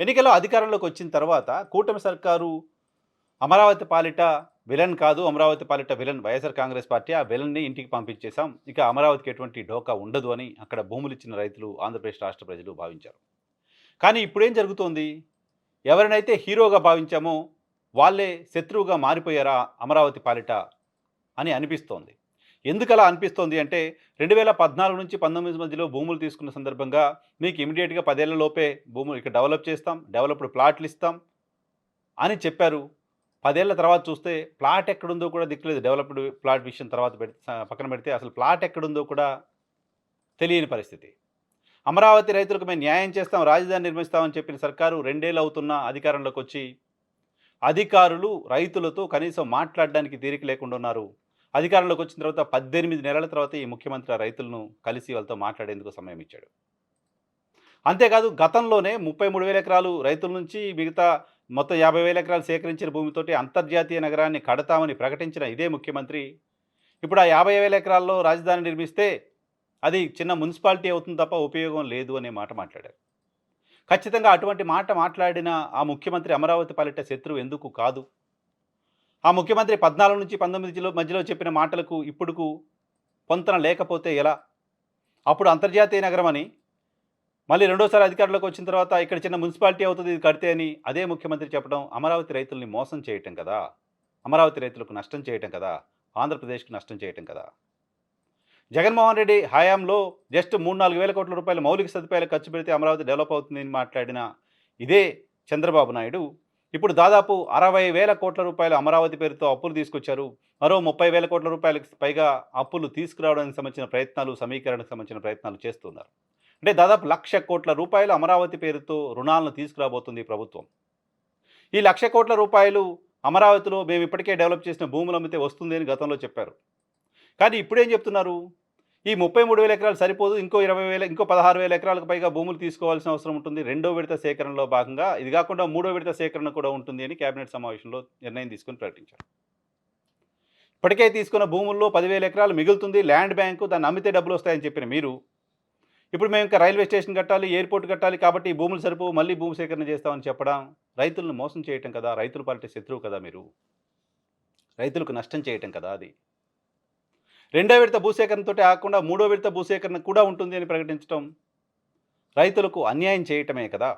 ఎన్నికల్లో అధికారంలోకి వచ్చిన తర్వాత కూటమి సర్కారు అమరావతి పాలిట విలన్ కాదు అమరావతి పాలిట విలన్. వైఎస్ఆర్ కాంగ్రెస్ పార్టీ ఆ విలన్ని ఇంటికి పంపించేశాం. ఇక అమరావతికి ఎటువంటి డోకా ఉండదు అని అక్కడ భూములు ఇచ్చిన రైతులు ఆంధ్రప్రదేశ్ రాష్ట్ర ప్రజలు భావించారు. కానీ ఇప్పుడేం జరుగుతోంది? ఎవరినైతే హీరోగా భావించామో వాళ్ళే శత్రువుగా మారిపోయారా అమరావతి పాలిట అని అనిపిస్తోంది. ఎందుకు అలా అనిపిస్తోంది అంటే రెండు వేల పద్నాలుగు నుంచి పంతొమ్మిది మధ్యలో భూములు తీసుకున్న సందర్భంగా మీకు ఇమీడియట్గా పదేళ్ళ లోపే భూములు ఇక్కడ డెవలప్ చేస్తాం డెవలప్డ్ ప్లాట్లు ఇస్తాం అని చెప్పారు. పదేళ్ళ తర్వాత చూస్తే ప్లాట్ ఎక్కడుందో కూడా దిక్కులేదు. డెవలప్డ్ ప్లాట్ విషయం తర్వాత పెడితే పక్కన పెడితే అసలు ప్లాట్ ఎక్కడుందో కూడా తెలియని పరిస్థితి. అమరావతి రైతులకు మేము న్యాయం చేస్తాం రాజధాని నిర్మిస్తామని చెప్పిన సర్కారు రెండేళ్ళు అవుతున్న అధికారంలోకి వచ్చి అధికారులు రైతులతో కనీసం మాట్లాడడానికి తీరిక లేకుండా ఉన్నారు. అధికారంలోకి వచ్చిన తర్వాత పద్దెనిమిది నెలల తర్వాత ఈ ముఖ్యమంత్రి రైతులను కలిసి వాళ్ళతో మాట్లాడేందుకు సమయం ఇచ్చాడు. అంతేకాదు గతంలోనే ముప్పై మూడు వేల ఎకరాలు రైతుల నుంచి మిగతా మొత్తం యాభై వేల ఎకరాలు సేకరించిన భూమితోటి అంతర్జాతీయ నగరాన్ని కడతామని ప్రకటించిన ఇదే ముఖ్యమంత్రి. ఇప్పుడు ఆ యాభై వేల ఎకరాల్లో రాజధాని నిర్మిస్తే అది చిన్న మున్సిపాలిటీ అవుతుంది తప్ప ఉపయోగం లేదు అనే మాట మాట్లాడారు. ఖచ్చితంగా అటువంటి మాట మాట్లాడిన ఆ ముఖ్యమంత్రి అమరావతి పాలిట శత్రువు ఎందుకు కాదు? ఆ ముఖ్యమంత్రి పద్నాలుగు నుంచి పంతొమ్మిదిలో మధ్యలో చెప్పిన మాటలకు ఇప్పుడుకు పొంతన లేకపోతే ఎలా? అప్పుడు అంతర్జాతీయ నగరం అని మళ్ళీ రెండోసారి అధికారంలోకి వచ్చిన తర్వాత ఇక్కడ చిన్న మున్సిపాలిటీ అవుతుంది ఇది కడితే అని అదే ముఖ్యమంత్రి చెప్పడం అమరావతి రైతుల్ని మోసం చేయటం కదా? అమరావతి రైతులకు నష్టం చేయటం కదా? ఆంధ్రప్రదేశ్కి నష్టం చేయటం కదా? జగన్మోహన్ రెడ్డి హయాంలో జస్ట్ మూడు నాలుగు వేల కోట్ల రూపాయల మౌలిక సదుపాయాలు ఖర్చు పెడితే అమరావతి డెవలప్ అవుతుందని మాట్లాడిన ఇదే చంద్రబాబు నాయుడు ఇప్పుడు దాదాపు అరవై వేల కోట్ల రూపాయలు అమరావతి పేరుతో అప్పులు తీసుకొచ్చారు. మరో ముప్పై వేల కోట్ల రూపాయలకు పైగా అప్పులు తీసుకురావడానికి సంబంధించిన ప్రయత్నాలు సమీకరణకు సంబంధించిన ప్రయత్నాలు చేస్తున్నారు. అంటే దాదాపు లక్ష కోట్ల రూపాయలు అమరావతి పేరుతో రుణాలను తీసుకురాబోతుంది ప్రభుత్వం. ఈ లక్ష కోట్ల రూపాయలు అమరావతిలో మేము ఇప్పటికే డెవలప్ చేసిన భూములు అమ్మితే వస్తుంది అని గతంలో చెప్పారు. కానీ ఇప్పుడేం చెప్తున్నారు? ఈ ముప్పై మూడు వేల ఎకరాలు సరిపోదు ఇంకో ఇరవై వేల ఇంకో పదహారు వేల ఎకరాలకు పైగా భూములు తీసుకోవాల్సిన అవసరం ఉంటుంది. రెండో విడత సేకరణలో భాగంగా ఇది కాకుండా మూడో విడత సేకరణ కూడా ఉంటుంది అని కేబినెట్ సమావేశంలో నిర్ణయం తీసుకుని ప్రకటించారు. ఇప్పటికే తీసుకున్న భూముల్లో పదివేల ఎకరాలు మిగులుతుంది ల్యాండ్ బ్యాంకు దాన్ని అమ్మితే డబ్బులు వస్తాయని చెప్పిన మీరు ఇప్పుడు మేము ఇంకా రైల్వే స్టేషన్ కట్టాలి ఎయిర్పోర్ట్ కట్టాలి కాబట్టి ఈ భూములు సరిపోవు మళ్ళీ భూమి సేకరణ చేస్తామని చెప్పడం రైతులను మోసం చేయటం కదా రైతులు పాలిటే శత్రువు కదా మీరు. రైతులకు నష్టం చేయటం కదా అది. రెండో విడత భూసేకరణతో కాకుండా మూడో విడత భూసేకరణ కూడా ఉంటుంది అని ప్రకటించడం రైతులకు అన్యాయం చేయటమే కదా?